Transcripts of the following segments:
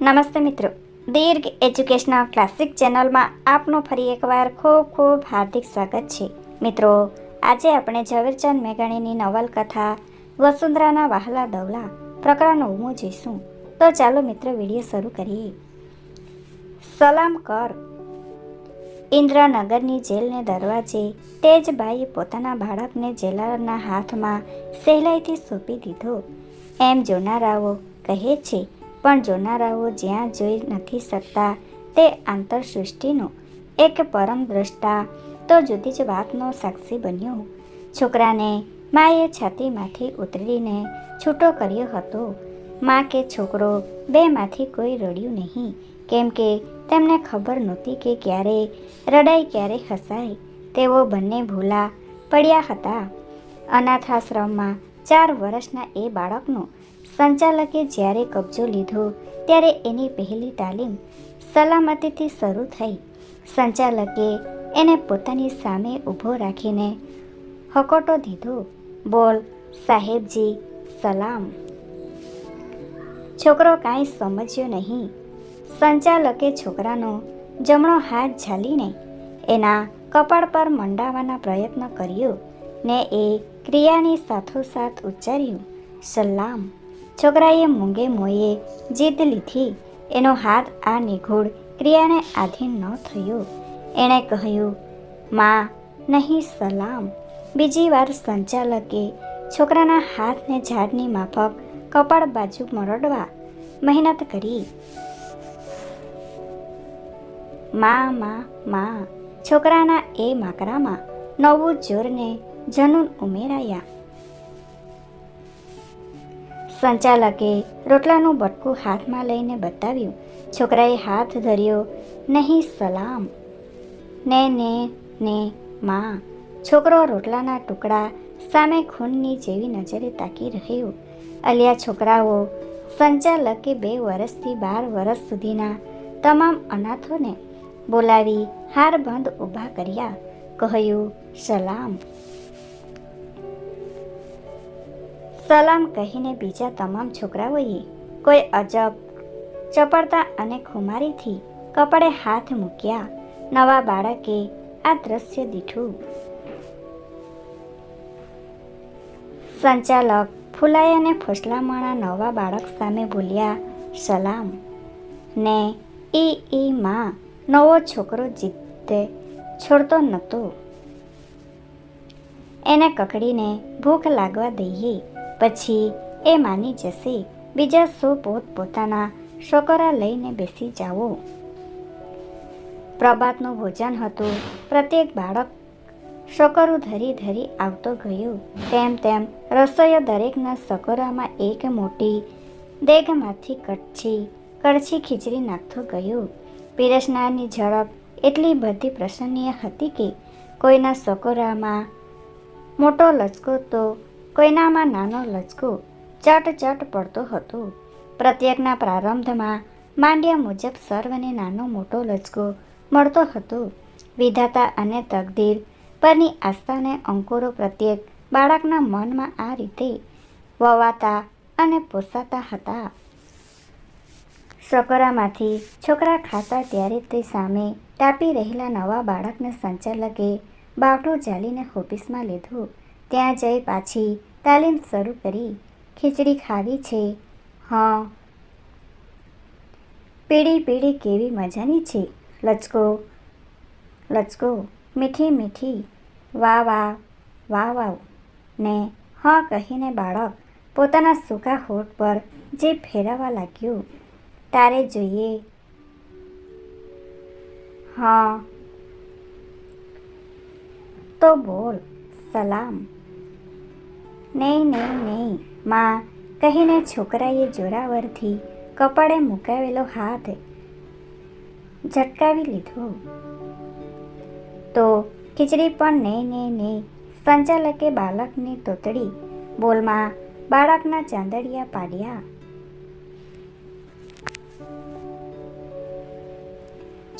નમસ્તે મિત્રો. દીર્ઘ educational classic ચેનલમાં આપનું ફરી એકવાર ખૂબ ખૂબ હાર્દિક સ્વાગત છે. મિત્રો, આજે આપણે ઝવેરચંદ મેઘાણીની નવલકથા વસુંધરાના વહાલા દવલા પ્રકરણ નવમું જોઈશું. તો ચાલો મિત્રો વીડિયો શરૂ કરીએ. સલામ કર. ઇન્દ્રનગરની જેલને દરવાજે તેજભાઈએ પોતાના બાળકને જેલરના હાથમાં સહેલાઈથી સોંપી દીધો. એમ જોનારાઓ કહે છે પણ જોનારાઓ જ્યાં જોઈ નથી શકતા તે આંતરસૃષ્ટિનો એક પરમ દ્રષ્ટા તો જુદી જ વાતનો સાક્ષી બન્યો. છોકરાને માએ છાતીમાંથી ઉતરીને છૂટો કર્યો હતો. મા કે છોકરો, બેમાંથી કોઈ રડ્યું નહીં. કેમ કે તેમને ખબર નહોતી કે ક્યારે રડાય ક્યારે હસાય તેઓ બંને ભૂલા પડ્યા હતા. અનાથાશ્રમમાં ચાર વર્ષના એ બાળકનો સંચાલકે જ્યારે કબજો લીધો, ત્યારે એની પહેલી તાલીમ સલામતીથી શરૂ થઈ. સંચાલકે એને પોતાની સામે ઊભો રાખીને હકોટો દીધો, બોલ, સાહેબજી, સલામ. છોકરો કાંઈ સમજ્યો નહીં. સંચાલકે છોકરાનો જમણો હાથ ઝાલીને એના કપાળ પર મંડાવવાના પ્રયત્ન કર્યો ને એ ક્રિયાની સાથોસાથ ઉચ્ચાર્યું, સલામ. છોકરાએ મૂંગે મોયે જીદ લીધી. એનો હાથ આ નિગૂઢ ક્રિયાને આધીન ન થયો. એણે કહ્યું, માં, નહીં સલામ. બીજી વાર સંચાલકે છોકરાના હાથને ઝાડની માફક કપાળ બાજુ મરડવા મહેનત કરી. મા, માં માં. છોકરાના એ માકરામાં નવું જોરને જનૂન ઉમેરાયા. સંચાલકે રોટલાનું બટકું હાથમાં લઈને બતાવ્યું. છોકરાએ હાથ ધર્યો, નહીં, સલામ. ને ને ને, માં. છોકરો રોટલાના ટુકડા સામે ખૂનની જેવી નજરે તાકી રહ્યો. અલિયા છોકરાઓ સંચાલકે બે વર્ષથી બાર વર્ષ સુધીના તમામ અનાથોને બોલાવી હાર બંધ ઊભા કર્યા. કહ્યું, સલામ. સલામ કહીને બીજા તમામ છોકરાઓએ કોઈ અજબ, ચપળતા અને ખુમારીથી કપડે હાથ મૂક્યા. નવા બાળકે આ દ્રશ્ય દીઠું સંચાલક ફૂલાઈ અને ફોસલામણા નવા બાળક સામે બોલ્યા, સલામ. ને ઈ ઈ માં નવો છોકરો જીતે છોડતો નહોતો. એને કકડીને ભૂખ લાગવા દઈએ પછી એ માની જશે, બીજા સો પોત પોતાના છોકરા લઈને બેસી જાઓ. પ્રભાતનું ભોજન હતું, પ્રત્યેક બાળક છોકરો ધરી ધરી આવતો ગયું. તેમ તેમ રસોઈયો દરેકના સકોરામાં એક મોટી દેગમાંથી કડછી કડછી ખીચડી નાખતો ગયો. પીરસનારની ઝડપ એટલી બધી પ્રસન્નીય હતી કે કોઈના સકોરામાં મોટો લચકો તો કોઈનામાં નાનો લચકો ચટ ચટ પડતો હતો. પ્રત્યેકના પ્રારંભમાં માંડ્યા મુજબ સર્વને નાનો મોટો લચકો મળતો હતો. વિધાતા અને તકદીર પરની આસ્થાને અંકુરો પ્રત્યેક બાળકના મનમાં આ રીતે વવાતા અને પોસાતા હતા. છોકરામાંથી છોકરા ખાતા ત્યારે તે સામે તાપી રહેલા નવા બાળકને સંચાલકે બાવટો ચાલીને ઓફિસમાં લીધું. ત્યાં જઈ પાછી તાલીમ શરૂ કરી. ખીચડી ખાવી છે. હા. પીળી પીળી કેવી મજાની છે. લચકો. લચકો. મીઠી મીઠી. વાહ વાહ. વાહ વાવ ને હા કહીને બાળક પોતાના સૂકા હોઠ પર જે ફેરવવા લાગ્યું. તારે જોઈએ. હા. તો બોલ. સલામ. નહીં નહીં નહીં. માં કહીને છોકરાએ જોરાવરથી કપાળે મુકાવેલો હાથ ઝટકાવી લીધો. તો ખીચડી પણ નહીં નહીં નહીં. સંચાલકે બાળકની તોતડી બોલમાં બાળકના ચાંદડિયા પાડ્યા.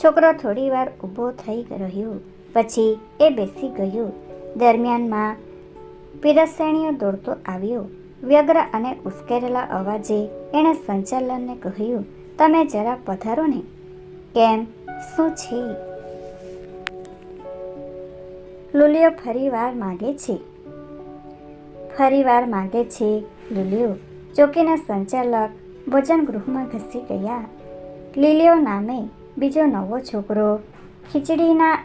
છોકરો થોડી વાર ઊભો થઈ રહ્યો. પછી એ બેસી ગયો. દરમિયાનમાં પીરસણીઓ દોડતો આવ્યો. વ્યગ્ર અને ઉશ્કેરેલા અવાજે એણે સંચાલનને કહ્યું, તમે જરા પધારો ને. કેમ? શું છે? લુલિયો ફરીવાર માગે છે. ફરીવાર માગે છે લુલિયો. ચોકીના સંચાલક ભોજન ગૃહમાં ઘસી ગયા. લીલિયો નામે બીજો નવો છોકરો ખીચડીના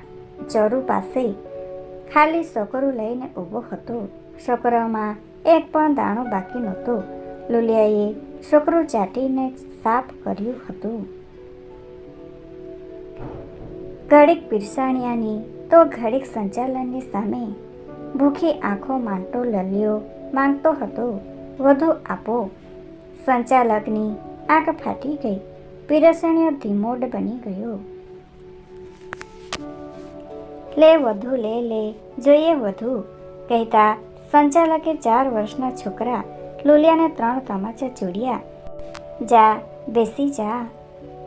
ચરુ પાસે ખાલી સકરું લઈને ઊભો હતો. સકરામાં એક પણ દાણો બાકી નહોતો. લુલિયાએ છોકરો ચાટીને સાફ કર્યું હતું. ઘડીક પીરસાણિયાની તો ઘડીક સંચાલનની સામે ભૂખી આંખો માંડતો લલ્યો માંગતો હતો, વધુ આપો. સંચાલકની આંખ ફાટી ગઈ. પીરસણીઓ ધીમોડ બની ગયો. લે, વધુ, લે લે, જોઈએ વધુ, કહેતા સંચાલકે ચાર વર્ષના છોકરા લુલિયાને ત્રણ તમાચા ચૂડ્યા. જા, બેસી જા.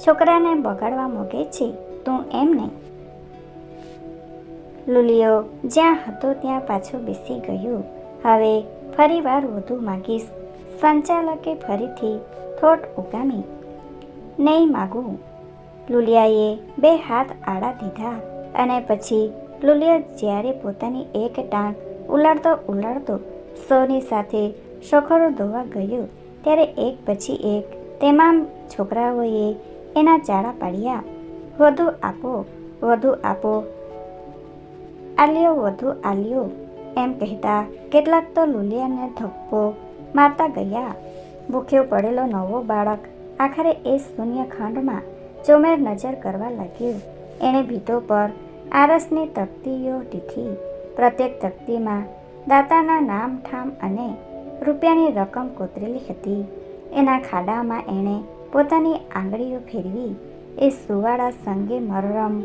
છોકરાને બગાડવા મોગે છે, તું એમ નહીં. લુલિયો જ્યાં હતો ત્યાં પાછો બેસી ગયો. હવે ફરીવાર વધુ માગીશ. સંચાલકે ફરીથી થોટ ઉગામી. નહીં માગું. લુલિયાએ બે હાથ આડા દીધા અને પછી લુલિયો જ્યારે પોતાની એક ટાંક ઉલાળતો ઉલાડતો સૌની સાથે શોખરો ધોવા ગયો. ત્યારે એક પછી એક તમામ છોકરાઓએ એના ચાળા પાડ્યા. વધુ આપો વધુ આપો. આલ્યો, વધુ આલ્યો. એમ કહેતા કેટલાક તો લુલિયાને ધપ્પો મારતા ગયા. ભૂખ્યો પડેલો નવો બાળક આખરે એ શૂન્ય ખાંડમાં ચોમેર નજર કરવા લાગ્યો. એણે ભીતો પર આરસની તકતીઓ ટીથી પ્રત્યેક તકતીમાં દાતાના નામ, ઠામ અને રૂપિયાની રકમ કોતરેલી હતી. એના ખાડામાં એણે પોતાની આંગળીઓ ફેરવી એ સુવાળા સંગે મરરમ,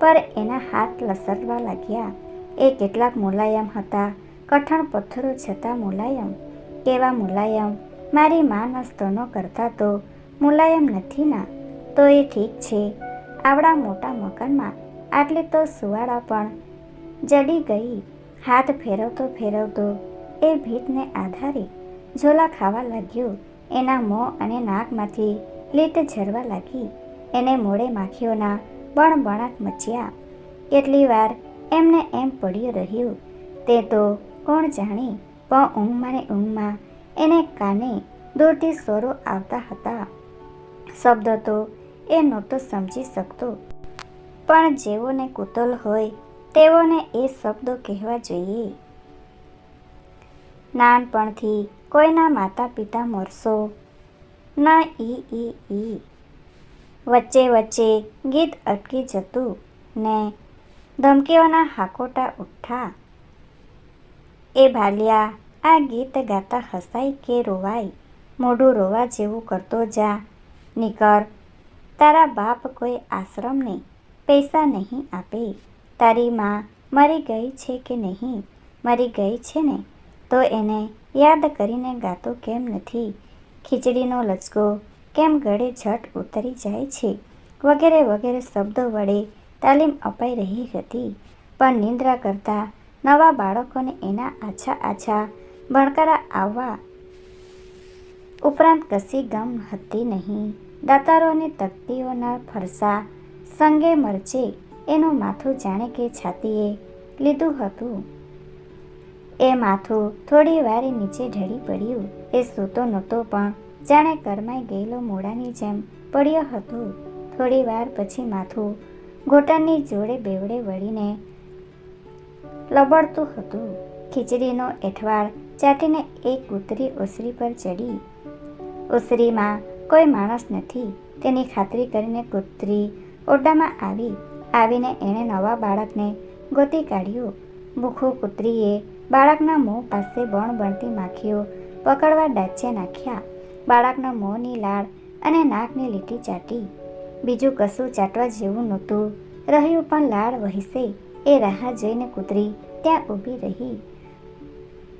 પર એના હાથ લસરવા લાગ્યા. એ કેટલાક મુલાયમ હતા. કઠણ પથ્થરો છતાં મુલાયમ. કેવા મુલાયમ? મારી માના સ્તનો કરતાં તો મુલાયમ નથી ના. તો એ ઠીક છે. આવડા મોટા મકાનમાં આટલી તો સુવાળા પણ જડી ગઈ. હાથ ફેરવતો ફેરવતો એ ભીતને આધારે ઝોલા ખાવા લાગ્યો. એના મોં અને નાકમાંથી લીટ ઝરવા લાગી. એને મોડે માખીઓના બણબણાટ મચ્યા. કેટલી વાર એમને એમ પડ્યું રહ્યું. તે તો કોણ જાણે? પણ ઊંઘમાં ને ઊંઘમાં એને કાને દૂરથી સ્વરો આવતા હતા. શબ્દ તો એ નહોતો સમજી શકતો. પણ જેઓને કુતલ હોય તેઓને એ શબ્દો કહેવા જોઈએ. નાનપણથી કોઈના માતા પિતા મરશો, ના ઈ ઈ ઈ. વચ્ચે વચ્ચે ગીત અટકી જતું ને ધમકીઓના હાકોટા ઉઠ્ઠા એ ભાલિયા આ ગીત ગાતા હસાય કે રોવાય? મોઢું રોવા જેવું કરતો જા. નીકર, તારા બાપ કોઈ આશ્રમને પૈસા નહીં આપે. તારી માં મરી ગઈ છે કે નહીં? મરી ગઈ છે ને? તો એને યાદ કરીને ગાતો કેમ નથી? ખીચડીનો લચકો કેમ ગળે ઝટ ઉતરી જાય છે? વગેરે વગેરે શબ્દો વડે તાલીમ અપાઈ રહી હતી. પણ નિંદ્રા કરતા નવા બાળકોને એના આછા આછા ભણકારા આવવા ઉપરાંત કશી ગમ હતી નહીં. દાતારોની તકતીઓના ફરસા સંગે મરચે એનું માથું જાણે કે છાતીએ લીધું હતું. એ માથું થોડી વારે નીચે ઢળી પડ્યું. એ સૂતો નહોતો પણ જાણે કરમાઈ ગયેલો મોડાની જેમ પડ્યો હતો. થોડી વાર પછી માથું ઘોટાની જોડે બેવડે વળીને લબડતું હતું. ખીચડીનો એઠવાડ ચાટીને એક કૂતરી ઓસરી પર ચડી. ઓસરીમાં કોઈ માણસ નથી. તેની ખાતરી કરીને કૂતરી ઓરડામાં આવી આવીને એણે નવા બાળકને ગોતી કાઢ્યું. ભૂખું કૂતરીએ બાળકના મોં પાસે બણ બણતી માખીઓ પકડવા ડાચે નાખ્યા. બાળકના મોંની લાળ અને નાકની લીટી ચાટી. બીજું કશું ચાટવા જેવું નહોતું. રહ્યું પણ લાળ વહીશે. એ રાહ જોઈને કૂતરી ત્યાં ઊભી રહી.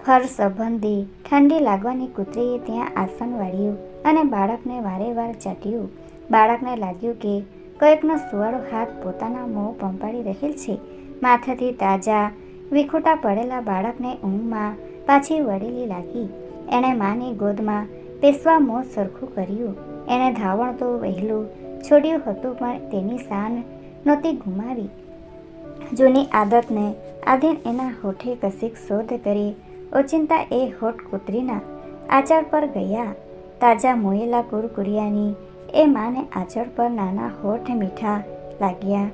ફર સંબંધી ઠંડી લાગવાની કૂતરીએ ત્યાં આસન વાળ્યું અને બાળકને વારે વાર ચાટ્યું. બાળકને લાગ્યું કે કંઈકનો સુવાળો હાથ પોતાના મોં પંપાડી રહેલ છે. માથાથી તાજા, વિખૂટા પડેલા બાળકને ઊંઘમાં પાછી વળેલી લાગી. એણે માની ગોદમાં પેસવા મોં સરખું કર્યું. એણે ધાવણ તો વહેલું છોડ્યું હતું, પણ તેની શાન નહોતી ગુમાવી. જૂની આદતને આધીન એના હોઠે કશીક શોધ કરી ઓચિંતા એ હોઠ કૂતરીના આચાર પર ગયા. તાજા મોયેલા કુરકુરિયાની એ માને આચળ પર નાના હોઠ મીઠા લાગ્યા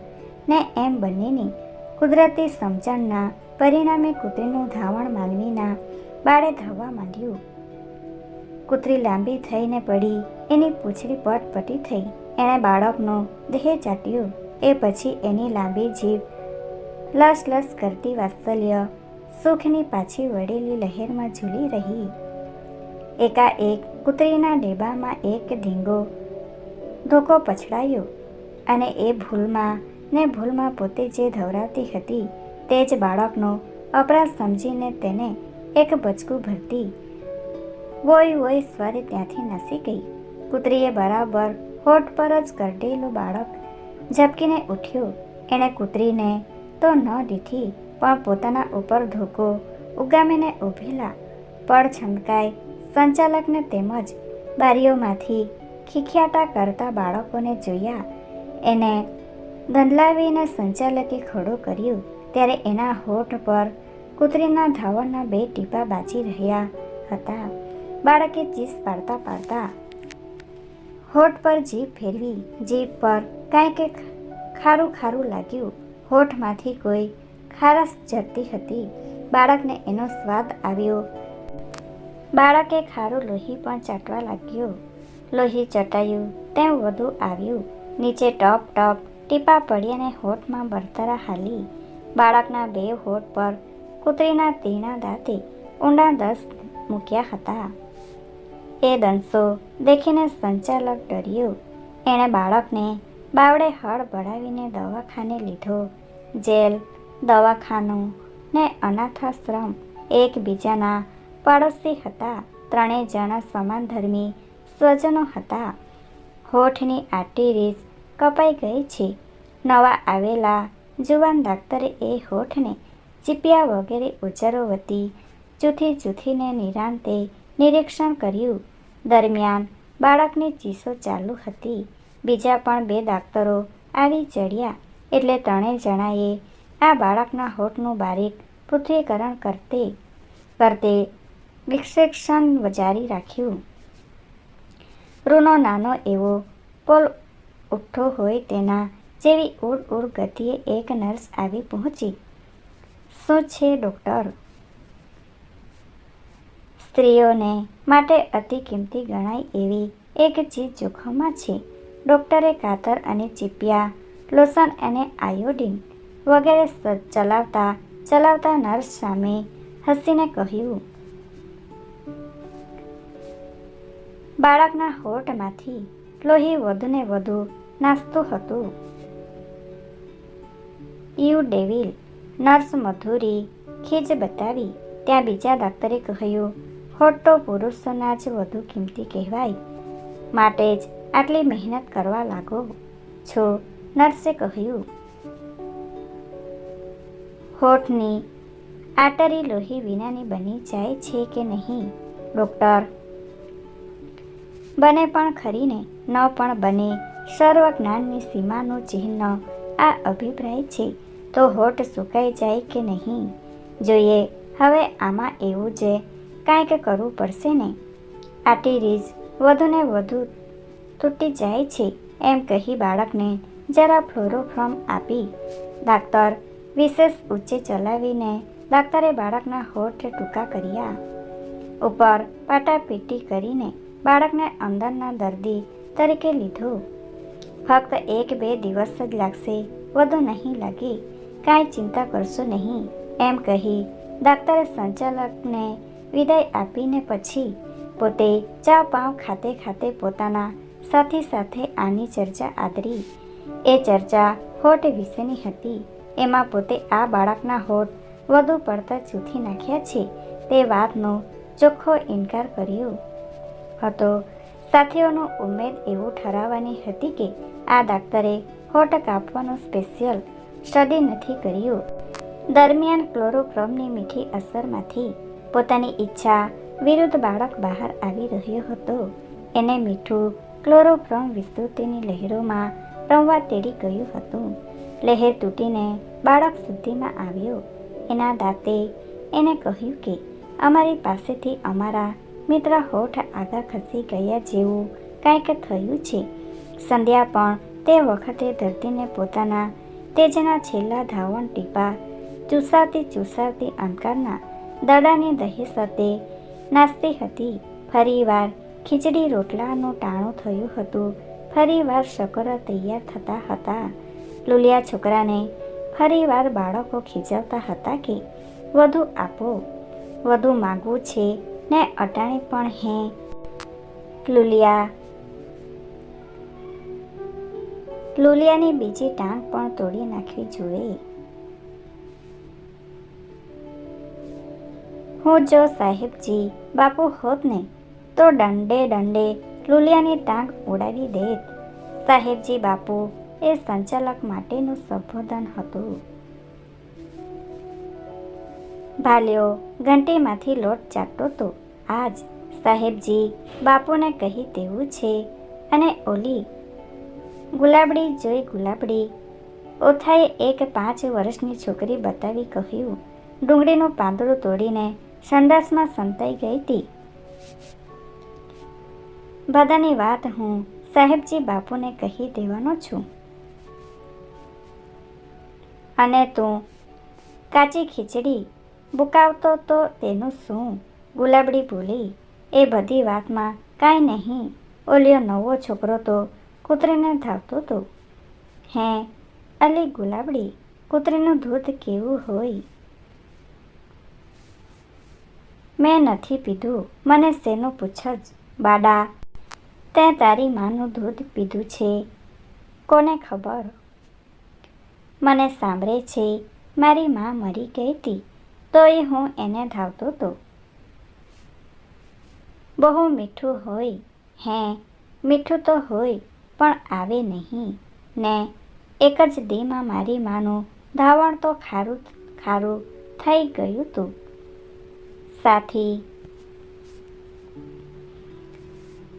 ને એમ બંનેની કુદરતી સમજણના પરિણામે કૂતરીનું ધાવણ માનવીના બાળે ધાવવા માંડ્યું. કૂતરી લાંબી થઈને પડી, એની પૂંછડી પટપટી થઈ. એણે બાળકનો દેહ ચાટ્યો, એ પછી એની લાંબી જીભ લસ લસ કરતી વાત્સલ્ય સુખની પાછી વળેલી લહેરમાં ઝૂલી રહી. એકાએક કૂતરીના ડેબામાં એક ધીંગો ધોકો પછડાયો અને એ ભૂલમાં ને ભૂલમાં પોતે જે ધવરાવતી હતી તે જ બાળકનો અપરાધ સમજીને તેને એક બચકું ભરતી. વોય વોય સ્વરે ત્યાંથી નસી ગઈ. કૂતરીએ બરાબર હોઠ પર જ કરડેલું બાળક ઝબકીને ઉઠ્યો. એણે કૂતરીને તો ન દીઠી, પણ પોતાના ઉપર ધોકો ઉગામીને ઊભેલા. પડ છંકાઈ સંચાલકને તેમજ બારીઓમાંથી ખીખિયાટા કરતા બાળકોને જોયા. એને ધંધલાવીને સંચાલકે ખડો કર્યો. ત્યારે એના હોઠ પર કૂતરીના ધાવણના બે ટીપા બાજી રહ્યા હતા. બાળકે ચીસ પાડતા પાડતા હોઠ પર જીભ ફેરવી. જીભ પર કાંઈક ખારું ખારું લાગ્યું. હોઠમાંથી કોઈ ખારસ જતી હતી. બાળકને એનો સ્વાદ આવ્યો. બાળકે ખારું લોહી પણ ચાટવા લાગ્યો. લોહી ચટાયું, તેમ વધુ આવ્યું. નીચે ટપ ટપ, ટીપા અને હોઠમાં બરતરા હાલી. બાળકના બે હોઠ પર કૂતરીના તીણા દાંતે ઊંડા દસ મૂક્યા હતા. એ દંશો દેખીને સંચાલક ડર્યો. એણે બાળકને બાવડે હળ ભળાવીને દવાખાને લીધો. જેલ, દવાખાનું ને અનાથાશ્રમ એકબીજાના પાડોશી હતા. ત્રણેય જણા સમાનધર્મી સ્વજનો હતા. હોઠની આટી રીત કપાઈ ગઈ છે. નવા આવેલા જુવાન ડાક્ટરે એ હોઠને ચીપિયા વગેરે ઉજરો વતી જૂથી જૂથીને નિરાંતે નિરીક્ષણ કર્યું. દરમિયાન બાળકની ચીસો ચાલુ હતી. બીજા પણ બે ડાક્ટરો આવી ચડ્યા એટલે ત્રણેય જણાએ આ બાળકના હોઠનું બારીક પૃથ્વીકરણ કરતે કરતે વિક્ષેક્ષણ જારી રાખ્યું. રૂનો નાનો એવો. પોલ ઉઠ્ઠો હોય તેના જેવી ઉડ ઉડ ગતિએ એક નર્સ આવી પહોંચી. શું છે ડૉક્ટર સ્ત્રીઓને માટે અતિ કિંમતી ગણાય એવી એક ચીજ જોખમમાં છે. ડૉક્ટરે કાતર અને ચીપિયા, લોશન અને આયોડિન વગેરે ચલાવતા ચલાવતા નર્સ સામે હસીને કહ્યું બાળકના હોઠમાંથી લોહી વધુને વધુ નાસતું હતું. યુ ડેવિલ નર્સ મધુરી ખીજ બતાવી ત્યાં બીજા ડાક્ટરે કહ્યું, હોઠ તો પુરુષોના જ વધુ કિંમતી કહેવાય. માટે જ આટલી મહેનત કરવા લાગો. છો નર્સે કહ્યું. હોઠની આટરી લોહી વિનાની બની જાય છે કે નહીં, ડૉક્ટર? બને પણ ખરીને, ન પણ બને. સર્વ જ્ઞાનની સીમાનું ચિહ્ન આ અભિપ્રાય છે. તો હોઠ સુકાઈ જાય કે નહીં? જોઈએ, હવે આમાં એવું જે કાંઈક કરવું પડશે ને? આટી રીઝ વધુને વધુ તૂટી જાય છે, એમ કહી બાળકને જરા ફ્લોરોફ્રોમ આપી. ડાક્ટર વિશેષ ઊંચે ચલાવીને ડાક્ટરે બાળકના હોઠ ટૂંકા કર્યા. ઉપર પાટાપીટી કરીને બાળકને અંદરના દર્દી તરીકે લીધો. ફક્ત એક બે દિવસ જ લાગશે, વધુ નહીં લાગે. કાંઈ ચિંતા કરશો નહીં, એમ કહી ડાક્ટરે સંચાલકને વિદાય આપીને પછી પોતે ચા પાવ ખાતે ખાતે પોતાના સાથી સાથે આની ચર્ચા આદરી. એ ચર્ચા હોઠ વિશેની હતી. એમાં પોતે આ બાળકના હોઠ વધુ પડતા ચૂથી નાખ્યા છે. તે વાતનો ચોખ્ખો ઇનકાર કર્યો. હતો. સાથીઓનો ઉમેદ એવું ઠરાવવાની હતી કે આ ડાક્ટરે હોટ કાપવાનું સ્પેશિયલ સ્ટડી નથી કર્યું. દરમિયાન ક્લોરોક્રોમની મીઠી અસરમાંથી પોતાની ઈચ્છા વિરુદ્ધ બાળક બહાર આવી રહ્યો હતો. એને મીઠું ક્લોરોફ્રોમ વિસ્તૃતિની લહેરોમાં રમવા તેડી ગયું હતું. લહેર તૂટીને બાળક સુધીમાં આવ્યો. એના દાંતે એને કહ્યું કે, અમારી પાસેથી અમારા મિત્ર હોઠ આગા ખસી ગયા જેવું કાંઈક થયું છે. સંધ્યા પણ તે વખતે ધરતીને પોતાના તેજના છેલ્લા ધાવણ ટીપા ચૂસાતી ચૂસાતી અંધકારના દડાની દહી સાથે નાચતી હતી. ફરીવાર ખીચડી રોટલાનું ટાણું થયું હતું. ફરીવાર શકરા તૈયાર થતા હતા. લુલિયા છોકરાને ફરીવાર બાળકો ખીજવતા હતા કે, વધુ આપો, વધુ માગવું છે. ને અટાણે પણ હે. લુલિયા. લુલિયાની બીજી ટાંગ પણ તોડી નાખવી જોઈએ. હું જો સાહેબજી, બાપુ હોત ને, તો દંડે દંડે લુલિયાની ટાંગ ઉડાવી દેત. સાહેબજી બાપુ, એ સંચાલક માટેનું સંબોધન હતું. ભાલ્યો ઘંટીમાંથી લોટ ચાટતો તો આજ સાહેબજી બાપુને કહી દેવું છે અને ઓલી ગુલાબડી જોઈ ગુલાબડી ઓથાએ એક પાંચ વર્ષની છોકરી બતાવી કહ્યું, ડુંગળીનું પાંદડું તોડીને સંડાસમાં સંતાઈ ગઈ હતી બધાની વાત હું સાહેબજી બાપુને કહી દેવાનો છું. અને તું કાચી ખીચડી બુકાવતો તો તેનું શું? ગુલાબડી બોલી, એ બધી વાતમાં કાંઈ નહીં. ઓલિયો નવો છોકરો તો કૂતરીને ધાવતો તો. હે, અલી ગુલાબડી, કૂતરીનું દૂધ કેવું હોય? મેં નથી પીધું. મને શેનું પૂછ જ. બાડા, તે તારી માનું દૂધ પીધું છે. કોને ખબર? મને સાંભળે છે. મારી માં મરી ગઈ હતી તોય હું એને ધાવતો હતો બહુ મીઠું હોય, હે, મીઠું તો હોય, પણ આવે નહીં. ને એક જ દીમાં મારી માનું, ધાવણ તો ખારું ખારું થઈ ગયું હતું સાથી,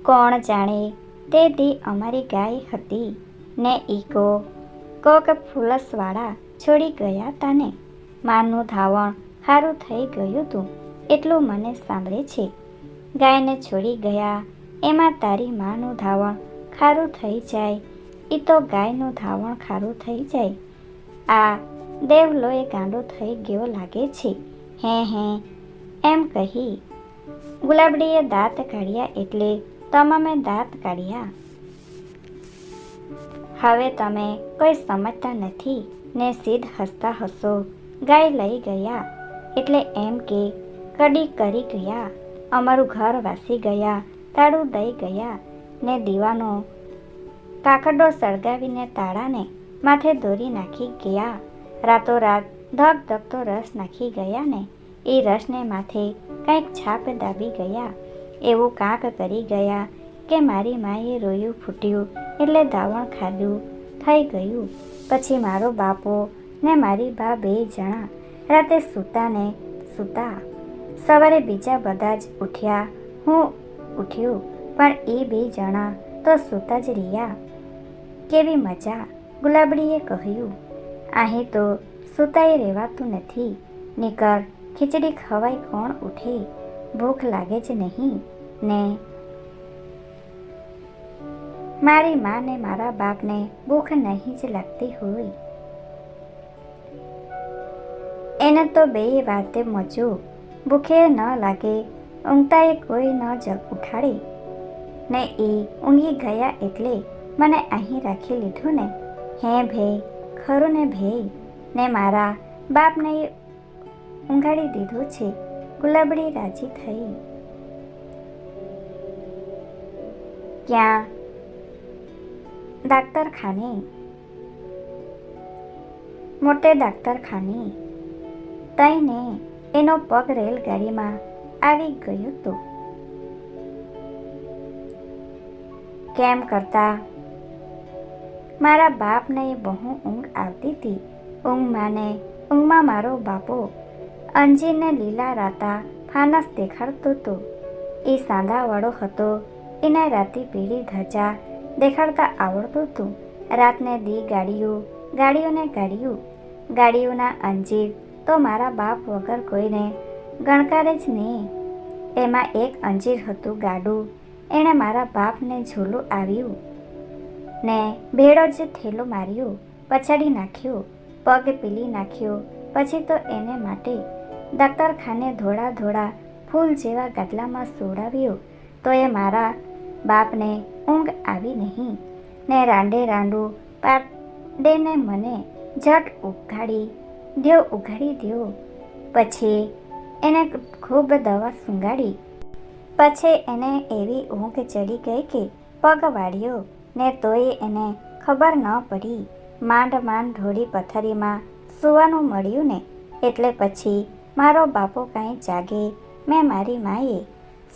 કોણ જાણે તે દી અમારી ગાય હતી, ને ઈકો કોક ફૂલસવાળા છોડી ગયા તાને. માનું ધાવણ ખારું થઈ ગયું હતું એટલું મને સાંભળે છે. ગાયને છોડી ગયા, એમાં તારી માનું ધાવણ ખારું થઈ જાય એ તો ગાયનું ધાવણ ખારું થઈ જાય. આ દેવલોએ ગાંડો થઈ ગયો લાગે છે, હે હે, એમ કહી. ગુલાબડીએ દાંત કાઢ્યા એટલે તમામે દાંત કાઢ્યા. હવે તમે કોઈ સમજતા નથી ને સીધ હસતા હસો, ગાય લઈ ગયા. એટલે એમ કે, કડી કરી ગયા, અમારું ઘર વાસી ગયા, તાળું દઈ ગયા, ને દીવાનો કાકડો સળગાવીને તાળાને માથે દોરી નાખી ગયા. રાતોરાત ધક ધકતો રસ નાખી ગયા ને, એ રસને માથે કંઈક છાપ દાબી ગયા. એવું કાંક કરી ગયા કે મારી માએ રોયું ફૂટ્યું, એટલે દાવણ ખાધું, થઈ ગયું. પછી મારો બાપો ને મારી બા બે જણા રાતે સૂતા ને સૂતા સવારે બીજા બધા જ ઉઠ્યા. હું ઉઠ્યું, પણ એ બે જણા તો સૂતા જ રહ્યા. કેવી મજા, ગુલાબડીએ કહ્યું. અહીં તો સૂતાએ રહેવાતું નથી નીકળ ખીચડી ખવાય કોણ ઉઠે? ભૂખ લાગે જ નહીં, ને મારી માને મારા બાપને ભૂખ નહીં જ લાગતી હોય. એને તો બે વાતે મજો. ભૂખે ન લાગે ઊંઘતાએ કોઈ ન જગ ઉઠાડે. ને એ ઊંઘી ગયા એટલે મને અહીં રાખી લીધું ને. હે ભે, ખરું ને ભે, ને મારા બાપને ઊંઘાડી દીધું છે. ગુલાબડી રાજી થઈ. ક્યાં? ડાક્તરખાને. મોટે ડાક્તરખાને. તઈને એનો પગ રેલગાડીમાં આવી ગયો હતો. કેમ કરતા? મારા બાપને બહુ ઊંઘ આવતી હતી. ઊંઘમાં ને ઊંઘમાં મારો બાપો અંજીરને લીલા રાતા ફાનસ દેખાડતો હતો. એ સાંધાવાળો હતો. એને રાતે પીળી ધજા દેખાડતા આવડતું હતું. રાતને દી ગાડીઓ, ગાડીઓને ગાડીઓ, ગાડીઓના અંજીર તો મારા બાપ વગર કોઈને ગણકારે જ નહીં. એમાં એક અંજીર હતું ગાડું. એણે મારા બાપને ઝૂલું આવ્યું ને ભેળો જ થેલો માર્યો, પછાડી નાખ્યો, પગ પીલી નાખ્યો. પછી તો એને માટે દફતરખાને ધોળા ધોળા ફૂલ જેવા ગાદલામાં સોડાવ્યો. તો એ મારા બાપને ઊંઘ આવી નહીં ને રાંડે રાંડું પાડેને મને ઝટ ઉઘાડી દ્યો ઉઘાડી દ્યો પછી એને ખૂબ દવા સૂંઘાડી પછી એને એવી ઊંઘ ચડી ગઈ કે પગ વાળ્યો ને તોય એને ખબર ન પડી. માંડ માંડ ઢોળી પથારીમાં સૂવાનું મળ્યું ને, એટલે પછી મારો બાપો કાંઈ જાગે, મેં મારી માએ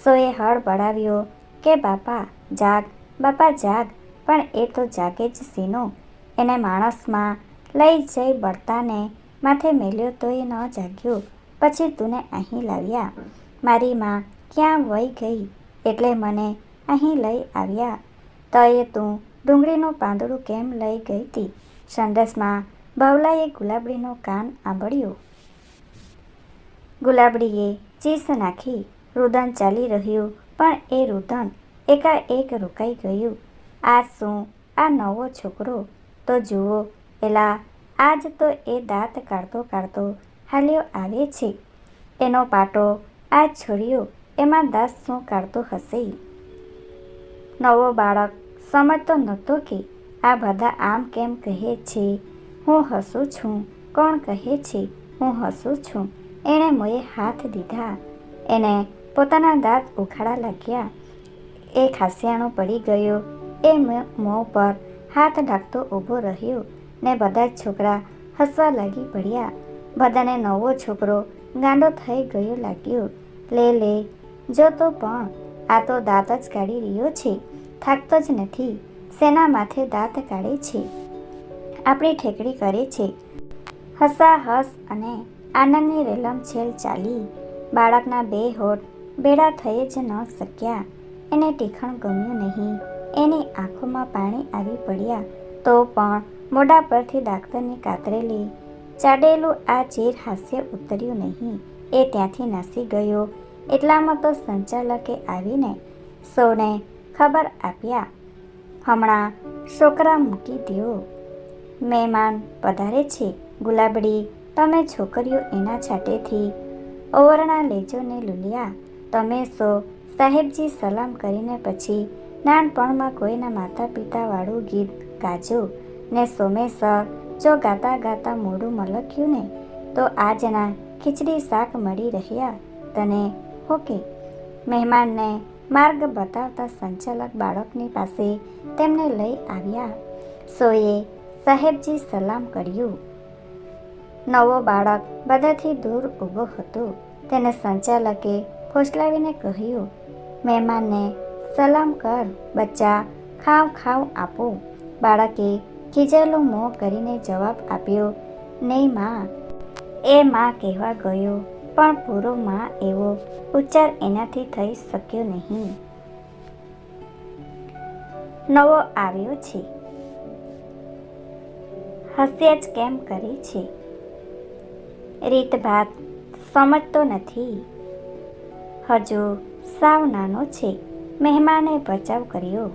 સોએ હળ બળાવ્યો કે, બાપા, જાગ બાપા, જાગ. પણ એ તો જાગે જ સીનો એને માણસમાં લઈ જઈ બળતાને માથે મેલ્યો તો એ ન જાગ્યો. પછી તુને અહીં લાવ્યા. મારી માં, ક્યાં વહી ગઈ? એટલે મને, અહીં લઈ આવ્યા. તયે તું ડુંગળીનું પાંદડું કેમ લઈ ગઈ હતી સંડસમાં બાવલાએ ગુલાબડીનું કાન આંબળ્યું. ગુલાબડીએ ચીસ નાખી. રુદન ચાલી રહ્યું, પણ એ રુદન એકાએક રોકાઈ ગયું. આ શું? આ નવો છોકરો? તો જુઓ, એલા આજ તો એ દાંત કાઢતો કાઢતો હાલ્યો આવે છે. એનો પાટો, આ છોડ્યો એમાં દાંત શું કાઢતો હશે નવો બાળક સમજતો નહોતો કે આ બધા આમ કેમ કહે છે? હું હસું છું, કોણ કહે છે? હું હસું છું. એણે મોએ હાથ દીધા. એને પોતાના દાંત ઉખાડા લાગ્યા. એ ખાસિયાણો પડી ગયો. એ મોં પર હાથ ઢાંકતો ઊભો રહ્યો. ને બધા જ છોકરા હસવા લાગી પડ્યા. બધાને નવો છોકરો ગાંડો થઈ ગયો લાગ્યો. લે લે, જો તો પણ. આ તો દાંત જ કાઢી રહ્યો છે. થાકતો જ નથી. સેના માથે દાંત કાઢે છે. આપણી ઠેકડી કરે છે. હસા, હસ અને આનંદની રેલમ છેલ ચાલી. બાળકના બે હોઠ બેડા થઈ જ ન શક્યા. એને ટીખણ ગમ્યું નહીં. એની આંખોમાં પાણી આવી પડ્યા. તો પણ મોઢા પરથી ડાક્ટરની કાતરેલી ચાડેલું આ ચીર હાસ્ય ઉતર્યું નહીં. એ ત્યાંથી નાસી ગયો. એટલામાં તો સંચાલકે આવીને સૌને ખબર આપ્યા. હમણાં છોકરા મૂકી દેવો મહેમાન પધારે છે. ગુલાબડી, તમે છોકરીઓ એના છાટેથી ઓવરણા લેજો ને લુલિયા. તમે સો સાહેબજી સલામ કરીને પછી નાનપણમાં કોઈના માતા પિતાવાળું ગીત ગાજો. ને સોમેશ્વર જો ગાતા ગાતા મોઢું મલક્યું ને, તો આજના ખીચડી શાક મળી રહ્યા તને? હોકે મહેમાનને માર્ગ બતાવતા સંચાલક બાળકની પાસે તેમને લઈ આવ્યા. સોએ સાહેબજી સલામ કર્યું. નવો બાળક બધાથી દૂર ઊભો હતો. તેને સંચાલકે ફોસલાવીને કહ્યું, મહેમાનને સલામ કર, બચ્ચા, ખાવ ખાવ આપો. બાળકે ખીજેલું મોં કરીને જવાબ આપ્યો, નહીં માં. એ માં કહેવા ગયો, પણ પૂરો માં એવો ઉચ્ચાર એનાથી થઈ શક્યો નહીં. નવો આવ્યો છે. હસ્યા જ કેમ કરી છે? રીતભાત સમજતો નથી. હજુ સાવ નાનો છે. મહેમાને બચાવ કર્યો.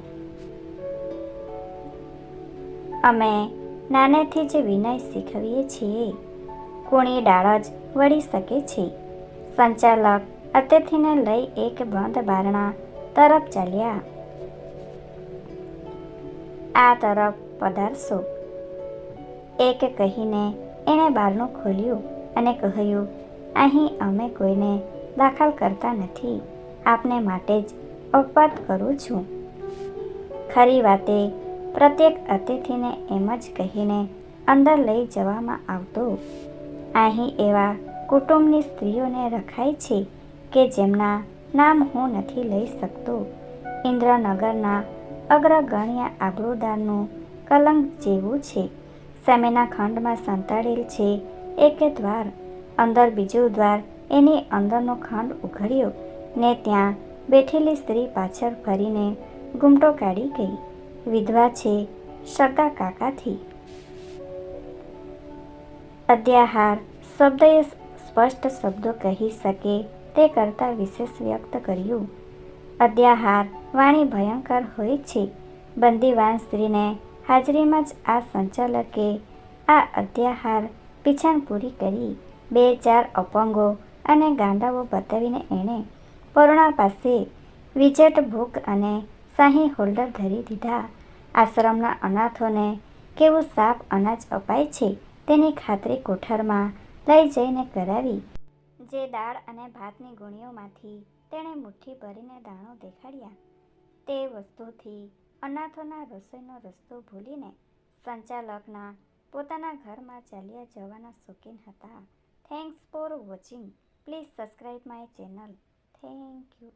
અમે નાનેથી જ વિનય શીખવીએ છીએ. કુણી ડાળ જ વળી શકે છે. સંચાલક અતિથિને લઈ એક બંધ બારણા તરફ ચાલ્યા. આ તરફ પધારશો. એક કહીને એણે બારણું ખોલ્યું અને કહ્યું, અહીં અમે કોઈને દાખલ કરતા નથી. આપને માટે જ અપવાદ કરું છું. ખરી વાતે પ્રત્યેક અતિથિને એમ જ કહીને અંદર લઈ જવામાં આવતો. અહીં એવા કુટુંબની સ્ત્રીઓને રખાય છે કે જેમના નામ હું નથી લઈ શકતો. ઇન્દ્રનગરના અગ્રગણ્ય આબરૂદારનું કલંક જેવું છે. સામેના ખંડમાં સંતાડેલ છે એક દ્વાર. અંદર બીજું દ્વાર એની અંદરનો ખંડ ઉઘડ્યો ને ત્યાં બેઠેલી સ્ત્રી પાછળ ફરીને ઘૂમટો કાઢી ગઈ. વિધવા છે સગા કાકાથી. અદ્યાહાર શબ્દએ સ્પષ્ટ શબ્દો કહી શકે તે કરતાં વિશેષ વ્યક્ત કર્યું. અદ્યાહાર વાણી ભયંકર હોય છે. બંદીવાન સ્ત્રીને હાજરીમાં જ આ સંચાલકે આ અદ્યાહાર પીછાણ પૂરી કરી. બે ચાર અપંગો અને ગાંડાઓ બતાવીને એણે પરુણા પાસે વિજેટ ભૂખ અને શાહી હોલ્ડર ધરી દીધા. આશ્રમના અનાથોને કેવું સાફ અનાજ અપાય છે તેની ખાતરી કોઠારમાં લઈ જઈને કરાવી. જે દાળ અને ભાતની ગુણીઓમાંથી તેણે મુઠ્ઠી ભરીને દાણો દેખાડ્યા. તે વસ્તુથી અનાથોના રસોઈનો રસ્તો ભૂલીને સંચાલકના પોતાના ઘરમાં ચાલ્યા જવાના શોખીન હતા. Thanks for watching please subscribe my channel thank you